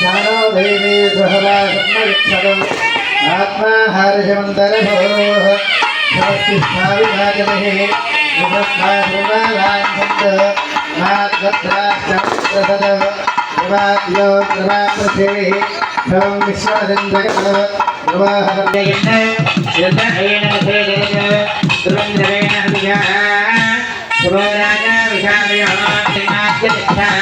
शानो देवी భూర్భువస్వః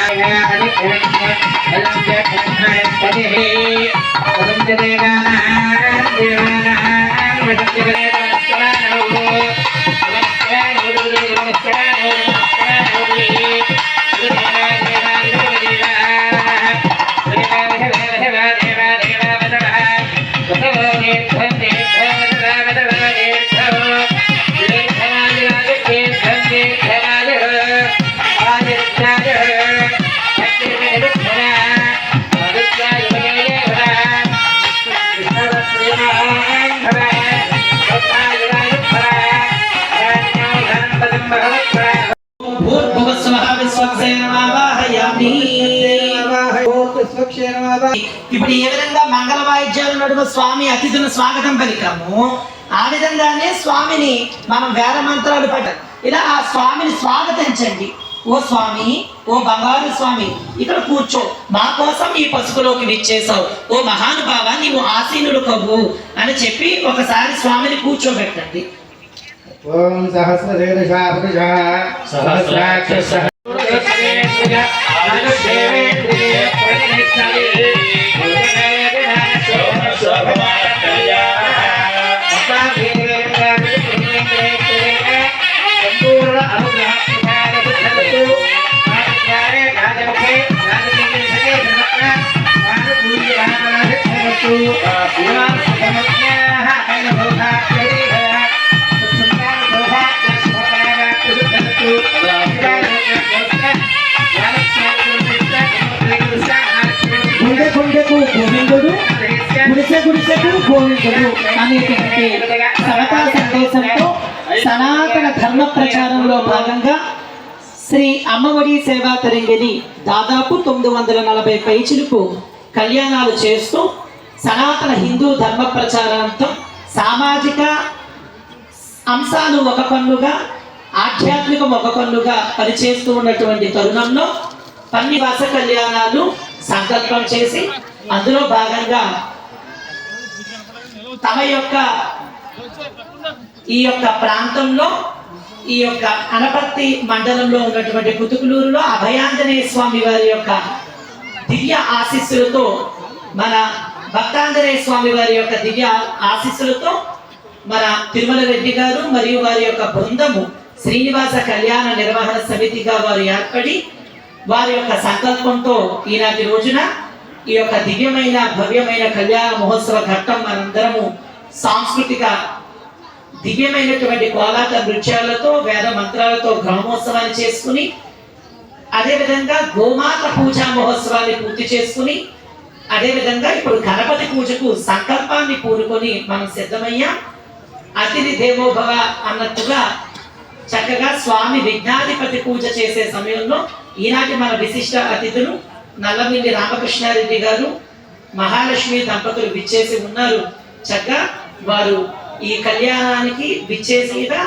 విశ్వక్సేనమావాహయామి ఇప్పుడు ఏ విధంగా మంగళ వాయిద్యాలు నడుమ స్వామి అతిథులను స్వాగతం పలికాము ఆ విధంగానే స్వామిని మనం వేద మంత్రాలు పట్ట ఇలా ఆ స్వామిని స్వాగతించండి. ఓ స్వామి ఓ బంగారు స్వామి ఇక్కడ కూర్చో. మా కోసం ఈ పసుపులోకి విచ్చేసావు ఓ మహానుభావ నీవు ఆసీనుడు కవ్వు అని చెప్పి ఒకసారి స్వామిని కూర్చోబెట్టండి. ఓం సహస్ర సహస్రాక్ష Shabbat గుడిసె గుడిసెకు గోవిందుడు అనేటువంటి సవతా సందేశంతో సనాతన ధర్మ ప్రచారంలో భాగంగా శ్రీ అమ్మఒడి సేవా తరంగిని దాదాపు తొమ్మిది వందల నలభై పైచులకు కళ్యాణాలు చేస్తూ సనాతన హిందూ ధర్మ ప్రచారంతో సామాజిక అంశాలు ఒక పన్నుగా ఆధ్యాత్మికం ఒక పన్నుగా పనిచేస్తూ ఉన్నటువంటి తరుణంలో పన్నివాస కళ్యాణాలు సంకల్పం చేసి అందులో భాగంగా తమ యొక్క ఈ యొక్క ప్రాంతంలో ఈ యొక్క అనపత్తి మండలంలో ఉన్నటువంటి కుతుకులూరులో అభయాంజనేయ స్వామి వారి యొక్క దివ్య ఆశీస్సులతో మన భక్తాంజనేయ స్వామి వారి యొక్క దివ్య ఆశీస్సులతో మన తిరుమల రెడ్డి గారు మరియు వారి యొక్క బృందము శ్రీనివాస కళ్యాణ నిర్వహణ సమితిగా వారు ఏర్పడి వారి యొక్క సంకల్పంతో ఈనాటి రోజున ఈ యొక్క దివ్యమైన భవ్యమైన కళ్యాణ మహోత్సవ ఘట్టం మనందరము సాంస్కృతిక దివ్యమైనటువంటి కోలాట నృత్యాలతో వేద మంత్రాలతో గ్రామోత్సవాన్ని చేసుకుని అదేవిధంగా గోమాత పూజా మహోత్సవాన్ని పూర్తి చేసుకుని అదేవిధంగా ఇప్పుడు గణపతి పూజకు సంకల్పాన్ని పూనుకొని మనం సిద్ధమయ్యాం. అతిథి దేవోభవ అన్నట్టుగా చక్కగా స్వామి విజ్ఞాధిపతి పూజ చేసే సమయంలో ఈనాటి మన విశిష్ట అతిథులు నల్లమిల్లి రామకృష్ణారెడ్డి గారు మహాలక్ష్మి దంపతులు విచ్చేసి ఉన్నారు. చక్కగా వారు ఈ కళ్యాణానికి విచ్చేసిగా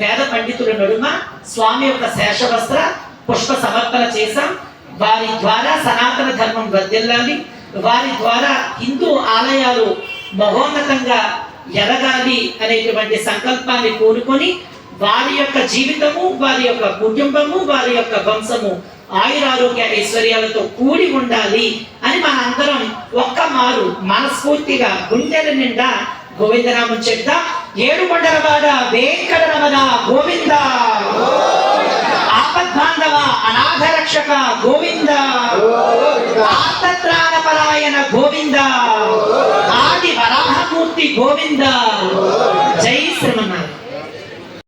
వేద పండితుల నడుమ స్వామి యొక్క శేషవస్త్ర పుష్ప సమర్పణ చేశాం. వారి ద్వారా సనాతన ధర్మం వర్దిల్లాలి వారి ద్వారా హిందూ ఆలయాలు మహోన్నతంగా ఎదగాలి అనేటువంటి సంకల్పాన్ని కోరుకొని వారి యొక్క జీవితము వారి యొక్క కుటుంబము వారి యొక్క వంశము ఆయురారోగ్య ఐశ్వర్యాలతో కూడి ఉండాలి అని మనందరం ఒక్క మారు మనస్ఫూర్తిగా గుండెల నిండా గోవిందనామం చెప్తా ఏడు కొండలవాడ వెంకటరమణ గోవింద. ఆపద్బాంధవ అనాథ రక్షక గోవింద. ఆర్తత్రాణపరాయణ గోవింద. ఆది వరాహమూర్తి గోవింద. జై శ్రీమన్నారాయణ.